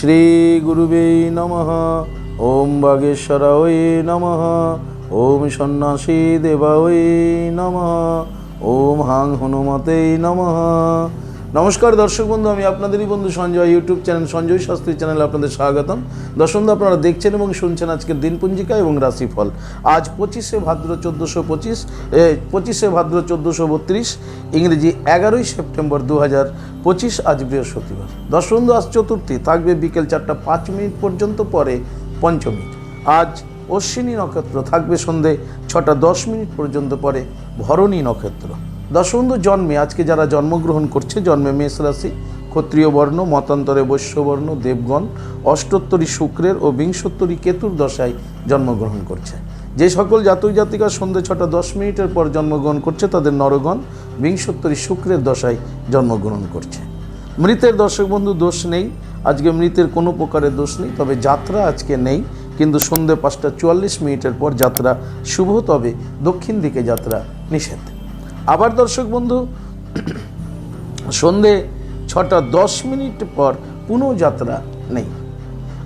শ্রী গুরুবে নমঃ। ওম বাগেশ্বরায় নমঃ। ওম সন্ন্যাসী দেবায় নমঃ। ওম হাং হনুমতে নমঃ। নমস্কার দর্শক বন্ধু, আমি আপনাদেরই বন্ধু সঞ্জয় ইউটিউব চ্যানেল সঞ্জয় শাস্ত্রী চ্যানেলে আপনাদের স্বাগতম। দর্শক বন্ধু, আপনারা দেখছেন এবং শুনছেন আজকের দিনপঞ্জিকা এবং রাশিফল। আজ পঁচিশে ভাদ্র চোদ্দোশো পঁচিশ পঁচিশে ভাদ্র চোদ্দোশো বত্রিশ, ইংরেজি এগারোই সেপ্টেম্বর দু হাজার পঁচিশ, আজ বৃহস্পতিবার। দর্শক বন্ধু, আজ চতুর্থী, থাকবে বিকেল চারটা পাঁচ মিনিট পর্যন্ত, পরে পঞ্চমী। আজ অশ্বিনী নক্ষত্র, থাকবে সন্ধে ছটা দশ মিনিট পর্যন্ত, পরে ভরণী নক্ষত্র। দশবন্ধু জন্মে, আজকে যারা জন্মগ্রহণ করছে, জন্মে মেষ রাশি, ক্ষত্রিয় বর্ণ, মতান্তরে বৈশ্যবর্ণ, দেবগণ, অষ্টোত্তরী শুক্রের ও বিংশোত্তরী কেতুর দশায় জন্মগ্রহণ করছে। যে সকল জাতক জাতিকা সন্ধ্যে ছটা দশ মিনিটের পর জন্মগ্রহণ করছে, তাদের নরগণ বিংশোত্তরী শুক্রের দশায় জন্মগ্রহণ করছে। মৃতের দর্শক বন্ধু, দোষ নেই। আজকে মৃতের কোনো প্রকারের দোষ নেই, তবে যাত্রা আজকে নেই। কিন্তু সন্ধ্যে পাঁচটা চুয়াল্লিশ মিনিটের পর যাত্রা শুভ, তবে দক্ষিণ দিকে যাত্রা নিষেধ। আবার দর্শক বন্ধু, সন্ধে ছটা দশ মিনিট পর পুনঃ যাত্রা নেই।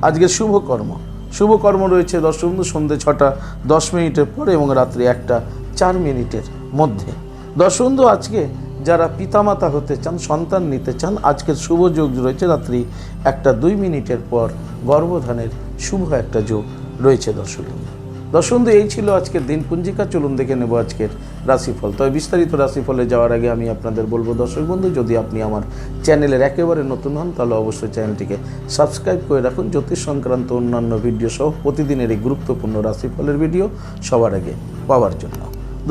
আজকে শুভ কর্ম শুভ কর্ম রয়েছে দর্শক বন্ধু, সন্ধে ছটা দশ মিনিটের পর এবং রাত্রি একটা চার মিনিটের মধ্যে। দর্শক বন্ধু, আজকে যারা পিতামাতা হতে চান, সন্তান নিতে চান, আজকের শুভ যোগ রয়েছে রাত্রি একটা দুই মিনিটের পর গর্ভধানের শুভ একটা যোগ রয়েছে দর্শক বন্ধু। দর্শক বন্ধু এই ছিল আজকের দিন। পুঞ্জিকা, চলুন দেখে নেব আজকের রাশিফল। তবে বিস্তারিত রাশিফলে যাওয়ার আগে আমি আপনাদের বলব, দর্শক বন্ধু, যদি আপনি আমার চ্যানেলের একেবারে নতুন হন, তাহলে অবশ্যই চ্যানেলটিকে সাবস্ক্রাইব করে রাখুন। জ্যোতিষ সংক্রান্ত অন্যান্য ভিডিও সহ প্রতিদিনের এই গুরুত্বপূর্ণ রাশিফলের ভিডিও সবার আগে পাওয়ার জন্য।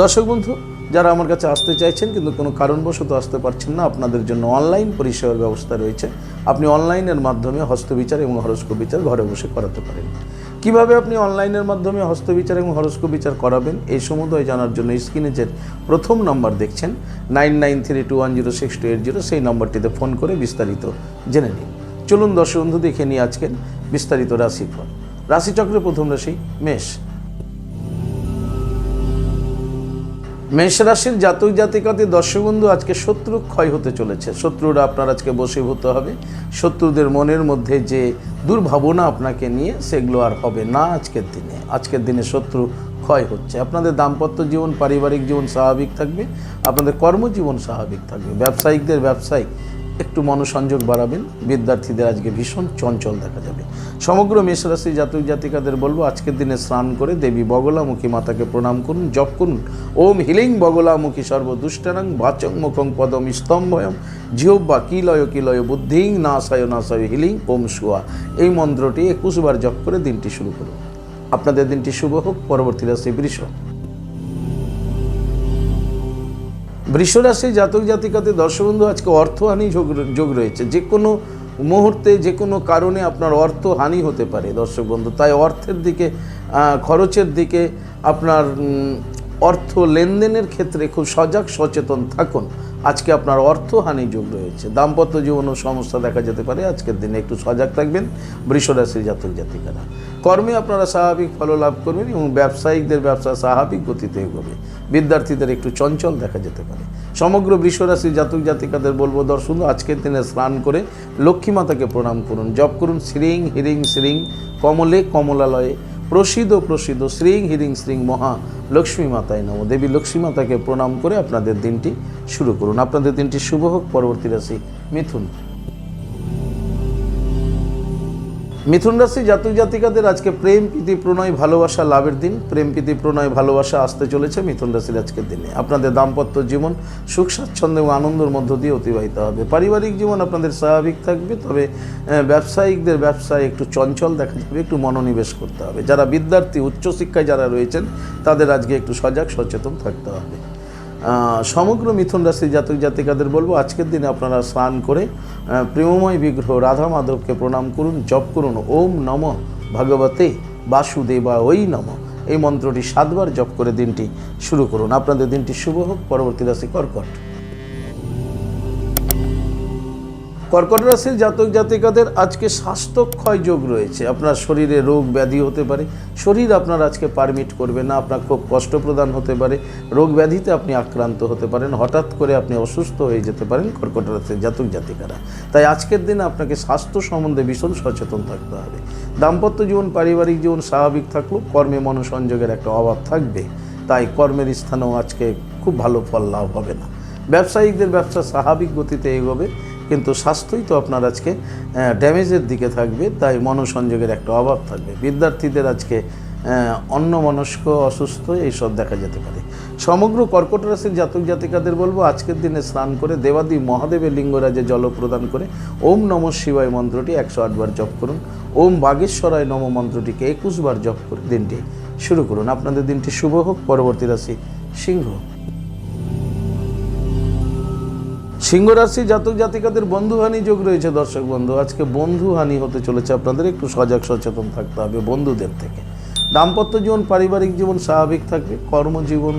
দর্শক বন্ধু, যারা আমার কাছে আসতে চাইছেন, কিন্তু কোনো কারণবশত আসতে পারছেন না, আপনাদের জন্য অনলাইন পরিষেবার ব্যবস্থা রয়েছে। আপনি অনলাইনের মাধ্যমে হস্তবিচার এবং হরস্কোপ বিচার ঘরে বসে করাতে পারেন। কীভাবে আপনি অনলাইনের মাধ্যমে হস্তবিচার এবং হরস্কোপ বিচার করাবেন, এই সমুদয় জানার জন্য স্ক্রিনে যে প্রথম নম্বর দেখছেন nine nine three two one zero six two eight zero সেই নম্বরটিতে ফোন করে বিস্তারিত জেনে নিন। চলুন দর্শক বন্ধু, দেখে নিই আজকের বিস্তারিত রাশিফল। রাশিচক্রের প্রথম রাশি, মেষ। মেষ রাশির জাতক জাতিকাতে দর্শক বন্ধু আজকে শত্রু ক্ষয় হতে চলেছে। শত্রুরা আপনার আজকে বসীভূত হবে। শত্রুদের মনের মধ্যে যে দুর্ভাবনা আপনাকে নিয়ে সেগুলো আর হবে না আজকের দিনে। আজকের দিনে শত্রু ক্ষয় হচ্ছে। আপনাদের দাম্পত্য জীবন, পারিবারিক জীবন স্বাভাবিক থাকবে। আপনাদের কর্মজীবন স্বাভাবিক থাকবে। ব্যবসায়িকদের ব্যবসায়িক একটু মনোসংযোগ বাড়াবেন। বিদ্যার্থীদের আজকে ভীষণ চঞ্চল দেখা যাবে। সমগ্র মেষরাশি জাতক জাতিকাদের বলব, আজকের দিনে স্নান করে দেবী বগলামুখী মাতাকে প্রণাম করুন, জপ করুন। ওম হিলিং বগলামুখী সর্বদুষ্টানাং বাচং মুখং পদম স্তম্ভয়ম জিহ্বা কিলয় কিলয় বুদ্ধিং নাশায় নাশায় হিলিং, ওম সুয়া। এই মন্ত্রটি একুশবার জপ করে দিনটি শুরু করুন। আপনাদের দিনটি শুভ হোক। পরবর্তী রাশি বৃষ। বৃষরাশি জাতক জাতিকাতে দর্শবন্ধু, আজকে অর্থহানি যোগ যোগ রয়েছে। যে কোনো মুহূর্তে, যে কোনো কারণে আপনার অর্থ হানি হতে পারে দর্শকবন্ধু তাই অর্থের দিকে খরচের দিকে আপনার অর্থ লেনদেনের ক্ষেত্রে খুব সজাগ, সচেতন থাকুন। আজকে আপনার অর্থহানি যোগ রয়েছে। দাম্পত্য জীবনেও সমস্যা দেখা যেতে পারে। আজকের দিনে একটু সজাগ থাকবেন বৃষরাশির জাতক জাতিকারা। কর্মে আপনারা স্বাভাবিক ফল লাভ করবেন এবং ব্যবসায়িকদের ব্যবসা স্বাভাবিক গতিতে এগোবে বিদ্যার্থীদের একটু চঞ্চল দেখা যেতে পারে। সমগ্র বৃষরাশির জাতক জাতিকাদের বলব, দর্শন, আজকের দিনে স্নান করে লক্ষ্মী মাতাকে প্রণাম করুন। জপ করুন, শ্রীং, হিরিং, শ্রীং, কমলে কমলালয়ে প্রসিদ্ধ প্রসিদ্ধ, শ্রীং হিরিং শ্রীং মহা লক্ষ্মী মাতায় নম। দেবী লক্ষ্মী মাতাকে প্রণাম করে আপনাদের দিনটি শুরু করুন। আপনাদের দিনটি শুভ হোক। পরবর্তী রাশি মিথুন। মিথুন রাশি জাতক জাতিকাদের আজকে প্রেম, প্রীতি, প্রণয়, ভালোবাসা, লাভের দিন। প্রেম, প্রীতি, প্রণয়, ভালোবাসা আসতে চলেছে মিথুন রাশির আজকের দিনে। আপনাদের দাম্পত্য জীবন সুখ, স্বাচ্ছন্দ্য এবং আনন্দের মধ্য দিয়ে অতিবাহিত হবে। পারিবারিক জীবন আপনাদের স্বাভাবিক থাকবে, তবে ব্যবসায়িকদের ব্যবসায় একটু চঞ্চল দেখা যাবে, একটু মনোনিবেশ করতে হবে। যারা বিদ্যার্থী, উচ্চশিক্ষায় যারা রয়েছেন, তাদের আজকে একটু সজাগ, সচেতন থাকতে হবে। সমগ্র মিথুন রাশির জাতক জাতিকাদের বলব, আজকের দিনে আপনারা স্নান করে প্রেমময় বিগ্রহ রাধা মাধবকে প্রণাম করুন, জপ করুন, ওম নম ভগবতে বাসুদেবা ওই নম। এই মন্ত্রটি সাতবার জপ করে দিনটি শুরু করুন। আপনাদের দিনটি শুভ হোক, পরবর্তী রাশি কর্কট। কর্কট রাশির জাতক জাতিকাদের আজকে স্বাস্থ্যক্ষয় যোগ রয়েছে। আপনার শরীরে রোগ ব্যাধি হতে পারে, শরীর আপনার আজকে পারমিট করবে না, আপনার খুব কষ্ট প্রদান হতে পারে, রোগ ব্যাধিতে আপনি আক্রান্ত হতে পারেন, হঠাৎ করে আপনি অসুস্থ হয়ে যেতে পারেন কর্কট রাশির জাতক জাতিকারা। তাই আজকের দিনে আপনাকে স্বাস্থ্য সম্বন্ধে ভীষণ সচেতন থাকতে হবে। দাম্পত্য জীবন, পারিবারিক জীবন স্বাভাবিক থাকলেও কর্মে মনোসংযোগের একটা অভাব থাকবে। তাই কর্মের স্থানেও আজকে খুব ভালো ফল লাভ হবে না। ব্যবসায়িকদের ব্যবসা স্বাভাবিক গতিতে এগোবে। কিন্তু স্বাস্থ্যই তো আপনার আজকে ড্যামেজের দিকে থাকবে, তাই মনোসংযোগের একটা অভাব থাকবে। বিদ্যার্থীদের আজকে অন্য মনস্ক অসুস্থ, এইসব দেখা যেতে পারে। সমগ্র কর্কট রাশির জাতক জাতিকাদের বলব, আজকের দিনে স্নান করে দেবাদি মহাদেবের লিঙ্গরাজে জল প্রদান করে ওম নম শিবায় মন্ত্রটি একশো আটবার জপ করুন। ওম বাগেশ্বরায় নম মন্ত্রটিকে একুশ বার জপ করে দিনটি শুরু করুন। আপনাদের দিনটি শুভ হোক, পরবর্তী রাশি সিংহ সিংহ রাশি জাতক জাতিকাদের বন্ধুহানি যোগ রয়েছে, দর্শক বন্ধু। আজকে বন্ধুহানি হতে চলেছে আপনাদের, একটু সজাগ সচেতন থাকতে হবে বন্ধুদের থেকে। দাম্পত্য জীবন, পারিবারিক জীবন স্বাভাবিক থাকবে, কর্মজীবন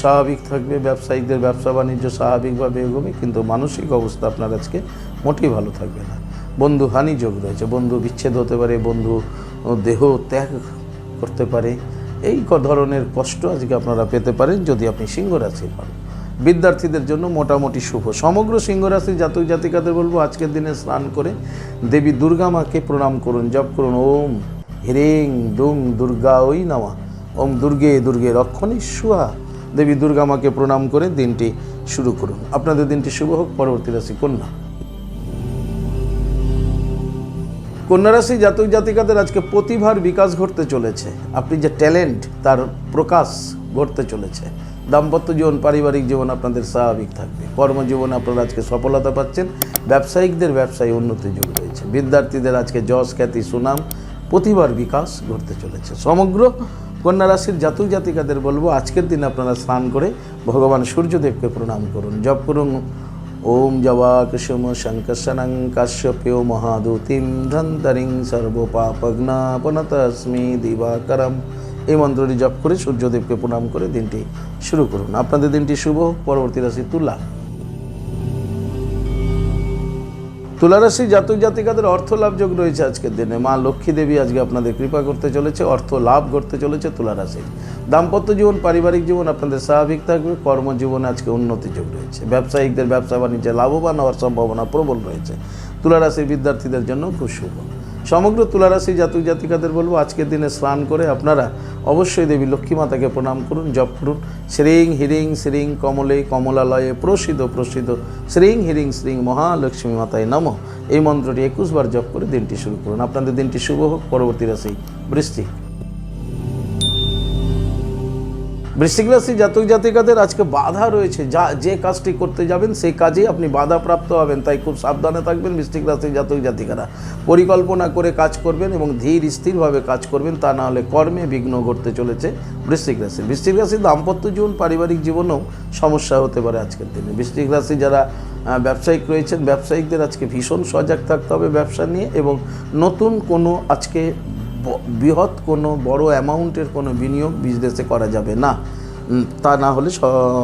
স্বাভাবিক থাকবে, ব্যবসায়িকদের ব্যবসা বাণিজ্য স্বাভাবিকভাবে এগোবে, কিন্তু মানসিক অবস্থা আপনার আজকে মোটেই ভালো থাকবে না। বন্ধু হানি যোগ রয়েছে, বন্ধু বিচ্ছেদ হতে পারে, বন্ধু দেহ ত্যাগ করতে পারে, এই ধরনের কষ্ট আজকে আপনারা পেতে পারেন যদি আপনি সিংহ রাশির হন বিদ্যার্থীদের জন্য মোটামুটি শুভ। সমগ্র সিংহ রাশির জাতক জাতিকাদের বলব, আজকের দিনে স্নান করে দেবী দুর্গা মাকে প্রণাম করুন, জপ করুন। ওম হিরিং দুং দুর্গা ওই নামা। ওম দুর্গে দুর্গে রক্ষণী সুহা। দেবী দুর্গা মাকে প্রণাম করে দিনটি শুরু করুন। আপনাদের দিনটি শুভ হোক, পরবর্তী রাশি কন্যা। কন্যা রাশি জাতক জাতিকাদের আজকে প্রতিভার বিকাশ ঘটতে চলেছে। আপনি যে ট্যালেন্ট, তার প্রকাশ ঘটতে চলেছে। দাম্পত্য জীবন, পারিবারিক জীবন আপনাদের স্বাভাবিক থাকবে। কর্মজীবনে আপনারা আজকে সফলতা পাচ্ছেন। ব্যবসায়িকদের ব্যবসায় উন্নতি যোগ রয়েছে। বিদ্যার্থীদের আজকে যশ, খ্যাতি, সুনাম, প্রতিভার বিকাশ ঘটতে চলেছে। সমগ্র কন্যা রাশির জাতক জাতিকাদের বলব, আজকের দিন আপনারা স্নান করে ভগবান সূর্যদেবকে প্রণাম করুন। জপ করুন। ওম জবা কুসুম শঙ্কর্ষণং কাশ্যপেয় মহাদূতিম ধন্তরিং সর্বপাপগ্নাপনতস্মি দিবাকরম। এই মন্ত্রটি জপ করে সূর্যদেবকে প্রণাম করে দিনটি শুরু করুন। আপনাদের দিনটি শুভ। পরবর্তী রাশি তুলা। তুলা রাশি জাতক জাতিকাদের অর্থ লাভ যোগ রয়েছে আজকের দিনে। মা লক্ষ্মী দেবী আজকে আপনাদের কৃপা করতে চলেছে, অর্থ লাভ করতে চলেছে তুলা রাশির। দাম্পত্য জীবন, পারিবারিক জীবন আপনাদের স্বাভাবিক থাকবে। কর্মজীবনে আজকে উন্নতি যোগ রয়েছে। ব্যবসায়িকদের ব্যবসা বাণিজ্যে লাভবান হওয়ার সম্ভাবনা প্রবল রয়েছে। তুলা রাশির বিদ্যার্থীদের জন্য খুব শুভ। সমগ্র তুলারাশি জাতক জাতিকাদের বলব, আজকের দিনে স্নান করে আপনারা অবশ্যই দেবী লক্ষ্মীমাতাকে প্রণাম করুন, জপ করুন। শ্রীং হিরিং শ্রীং কমলে কমলালয়ে প্রসিদ্ধ প্রসিদ্ধ শ্রীং হিরিং শ্রীং মহালক্ষ্মী মাতায় নম। এই মন্ত্রটি একুশবার জপ করে দিনটি শুরু করুন। আপনাদের দিনটি শুভ হোক। পরবর্তী রাশি বৃষ্টি। বৃশ্চিক রাশি জাতক জাতিকাদের আজকে বাধা রয়েছে। যা, যে কাজটি করতে যাবেন, সেই কাজেই আপনি বাধা প্রাপ্ত হবেন। তাই খুব সাবধানে থাকবেন বৃশ্চিক রাশির জাতক জাতিকারা। পরিকল্পনা করে কাজ করবেন এবং ধীর স্থিরভাবে কাজ করবেন, তা না হলে কর্মে বিঘ্ন ঘটতে চলেছে বৃশ্চিক রাশি বৃশ্চিক রাশির দাম্পত্য জীবন, পারিবারিক জীবনেও সমস্যা হতে পারে আজকের দিনে। বৃশ্চিক রাশি যারা ব্যবসায়িক রয়েছেন, ব্যবসায়িকদের আজকে ভীষণ সজাগ থাকতে হবে ব্যবসা নিয়ে এবং নতুন কোনো আজকে বৃহৎ কোনো বড় অ্যামাউন্টের কোনো বিনিয়োগ বিজনেসে করা যাবে না। তা না হলে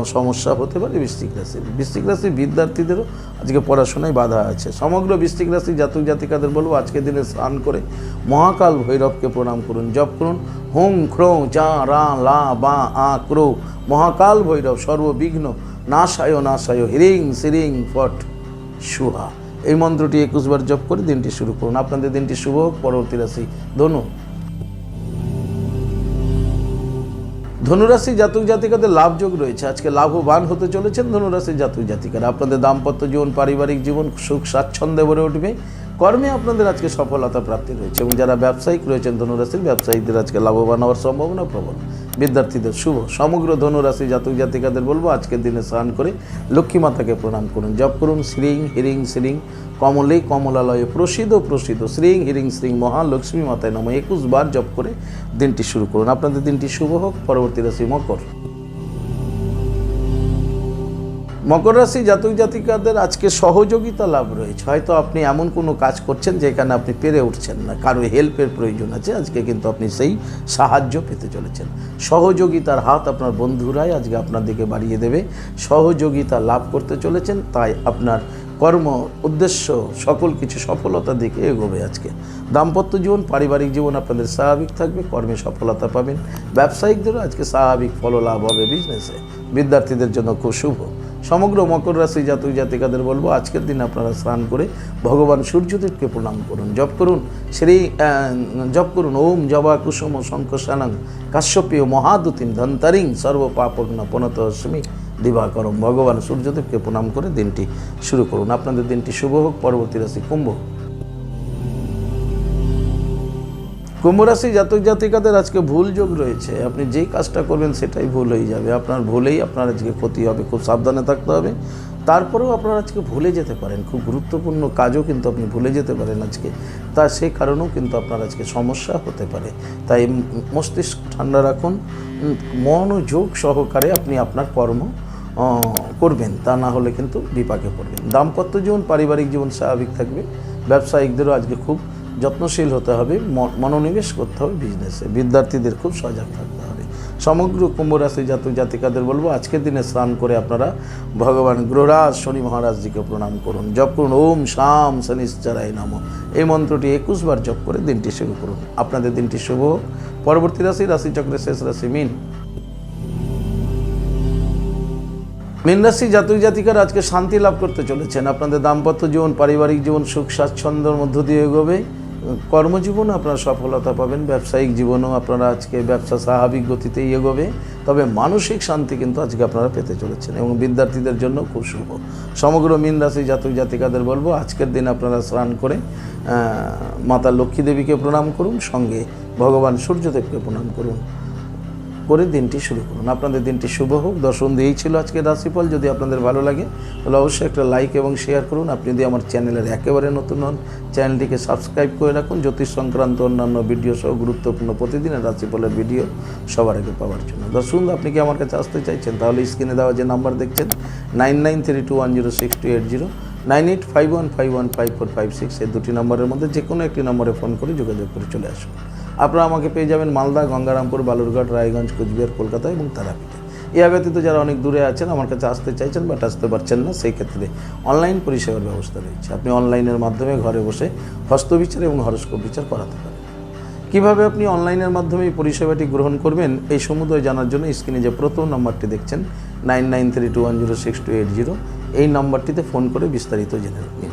সমস্যা হতে পারে বৃশ্চিক রাশির বৃশ্চিক রাশির বিদ্যার্থীদেরও আজকে পড়াশোনায় বাধা আছে। সমগ্র বৃশ্চিক রাশির জাতক জাতিকাদের বলব আজকের দিনে স্নান করে মহাকাল ভৈরবকে প্রণাম করুন, জপ করুন। হোম ক্রৌ চা রা, লা, বা, আ, ক্রো, মহাকাল ভৈরব, সর্ববিঘ্ন, নাশায় নাশায় হিরিং, সিরিং, ফট, সুহা। এই মন্ত্রটি একুশবার জপ করে দিনটি শুরু করুন। আপনাদের দিনটি শুভ হোক, পরবর্তী রাশি ধনু। ধনুরাশি জাতক জাতিকাদের লাভযোগ রয়েছে। আজকে লাভবান হতে চলেছেন ধনুরাশি জাতক জাতিকারা। আপনাদের দাম্পত্য জীবন, পারিবারিক জীবন, সুখ, স্বাচ্ছন্দ্যে ভরে উঠবে। কর্মে আপনাদের আজকে সফলতা প্রাপ্তি রয়েছে এবং যারা ব্যবসায়িক রয়েছেন ধনুরাশির ব্যবসায়ীদের আজকে লাভবান হওয়ার সম্ভাবনা প্রবল। বিদ্যার্থীদের শুভ, সমগ্র ধনুরাশি জাতক জাতিকাদের বলব, আজকের দিনে স্নান করে লক্ষ্মী মাতাকে প্রণাম করুন। জপ করুন, শ্রীং হিরিং শ্রীং কমলে কমলালয়ে প্রসিদ্ধ প্রসিদ্ধ শ্রীং হিরিং শ্রীং মহালক্ষ্মী মাতায় নম। একুশ বার জপ করে দিনটি শুরু করুন। আপনাদের দিনটি শুভ হোক। পরবর্তী রাশি মকর। মকর রাশি জাতক জাতিকাদের আজকে সহযোগিতা লাভ রয়েছে। হয়তো আপনি এমন কোনো কাজ করছেন যেখানে আপনি পেরে উঠছেন না। কারও হেল্পের প্রয়োজন আছে, আজকে কিন্তু আপনি সেই সাহায্য পেতে চলেছেন। সহযোগিতার হাত আপনার বন্ধুরাই আজকে আপনার দিকে বাড়িয়ে দেবে। সহযোগিতা লাভ করতে চলেছেন, তাই আপনার কর্ম, উদ্দেশ্য, সকল কিছু সফলতার দিকে এগোবে আজকে। দাম্পত্য জীবন, পারিবারিক জীবন আপনাদের স্বাভাবিক থাকবে, কর্মে সফলতা পাবেন। ব্যবসায়িকদেরও আজকে স্বাভাবিক ফল লাভ হবে বিজনেসে বিদ্যার্থীদের জন্য খুব শুভ। সমগ্র মকর রাশি জাতক জাতিকাদের বলব, আজকের দিন আপনারা স্নান করে ভগবান সূর্যদেবকে প্রণাম করুন, জপ করুন, শ্রী জপ করুন, ওম জবা কুসুম শঙ্কশানং কাশ্যপীয় মহাদুতিম ধন্তারিং সর্বপাপগ্ন পনত অস্মি দিবাকরম। ভগবান সূর্যদেবকে প্রণাম করে দিনটি শুরু করুন। আপনাদের দিনটি শুভ হোক, পরবর্তী রাশি কুম্ভ কুম্ভ রাশি জাতক জাতিকাদের আজকে ভুল যোগ রয়েছে। আপনি যেই কাজটা করবেন সেটাই ভুল হয়ে যাবে। আপনার ভুলেই আপনার আজকে ক্ষতি হবে, খুব সাবধানে থাকতে হবে। তারপরেও আপনারা আজকে ভুলে যেতে পারেন। খুব গুরুত্বপূর্ণ কাজও কিন্তু আপনি ভুলে যেতে পারেন আজকে। তা সেই কারণেও কিন্তু আপনার আজকে সমস্যা হতে পারে। তাই মস্তিষ্ক ঠান্ডা রাখুন। মনোযোগ সহকারে আপনি আপনার কর্ম করবেন। তা না হলে কিন্তু বিপাকে পড়বেন। দাম্পত্য জীবন, পারিবারিক জীবন স্বাভাবিক থাকবে। ব্যবসায়িকদেরও আজকে খুব যত্নশীল হতে হবে মনোনিবেশ করতে হবে বিজনেসে বিদ্যার্থীদের খুব সজাগ থাকতে হবে। সমগ্র কুম্ভ রাশি জাতক জাতিকাদের বলব, আজকের দিনে স্নান করে আপনারা ভগবান গ্রহরাজ শনি মহারাজজিকে প্রণাম করুন। জপ করুন। ওম শাম শনিশ্চরায় নম। এই মন্ত্রটি একুশ বার জপ করে দিনটি শুরু করুন। আপনাদের দিনটি শুভ পরবর্তী রাশি রাশিচক্রের শেষ রাশি, মিন। মীন রাশি জাতক জাতিকার আজকে শান্তি লাভ করতে চলেছেন। আপনাদের দাম্পত্য জীবন, পারিবারিক জীবন, সুখ, স্বাচ্ছন্দ্যের মধ্য দিয়ে এগোবে। কর্মজীবনে আপনারা সফলতা পাবেন, ব্যবসায়িক জীবনও আপনারা আজকে ব্যবসা স্বাভাবিক গতিতে এগোবে। তবে মানসিক শান্তি কিন্তু আজকে আপনারা পেতে চলেছেন এবং বিদ্যার্থীদের জন্য খুব শুভ। সমগ্র মীন রাশি জাতক জাতিকাদের বলব, আজকের দিন আপনারা স্নান করে মাতা লক্ষ্মী দেবীকে প্রণাম করুন, সঙ্গে ভগবান সূর্যদেবকে প্রণাম করুন। করে দিনটি শুরু করুন। আপনাদের দিনটি শুভ হোক। দর্শন দিয়েই ছিল আজকে রাশিফল। যদি আপনাদের ভালো লাগে, তাহলে অবশ্যই একটা লাইক এবং শেয়ার করুন। আপনি যদি আমার চ্যানেলের একেবারে নতুন হন চ্যানেলটিকে সাবস্ক্রাইব করে রাখুন। জ্যোতিষ সংক্রান্ত অন্যান্য ভিডিও সহ গুরুত্বপূর্ণ প্রতিদিনের রাশিফলের ভিডিও সবার আগে পাওয়ার জন্য। দর্শন, আপনি কি আমার কাছে আসতে চাইছেন? তাহলে স্ক্রিনে দেওয়া যে নাম্বার দেখছেন nine nine three two one zero six two eight zero nine eight five one five one five four five six এই দুটি নম্বরের মধ্যে যে কোনো একটি নম্বরে ফোন করে যোগাযোগ করে চলে আসুন। আপনারা আমাকে পেয়ে যাবেন মালদা, গঙ্গারামপুর, বালুরঘাট, রায়গঞ্জ, কোচবিহার, কলকাতা এবং তারাপীঠে। এ ব্যতীত যারা অনেক দূরে আছেন, আমার কাছে আসতে চাইছেন বাট আসতে পারছেন না, সেই ক্ষেত্রে অনলাইন পরিষেবার ব্যবস্থা রয়েছে। আপনি অনলাইনের মাধ্যমে ঘরে বসে হস্তবিচার এবং হরস্কোপ বিচার করাতে পারেন। কীভাবে আপনি অনলাইনের মাধ্যমে এই পরিষেবাটি গ্রহণ করবেন, এই সমুদয় জানার জন্য স্ক্রিনে যে প্রথম নম্বরটি দেখছেন nine nine three two one zero six two eight zero এই নম্বরটিতে ফোন করে বিস্তারিত জেনে নিন।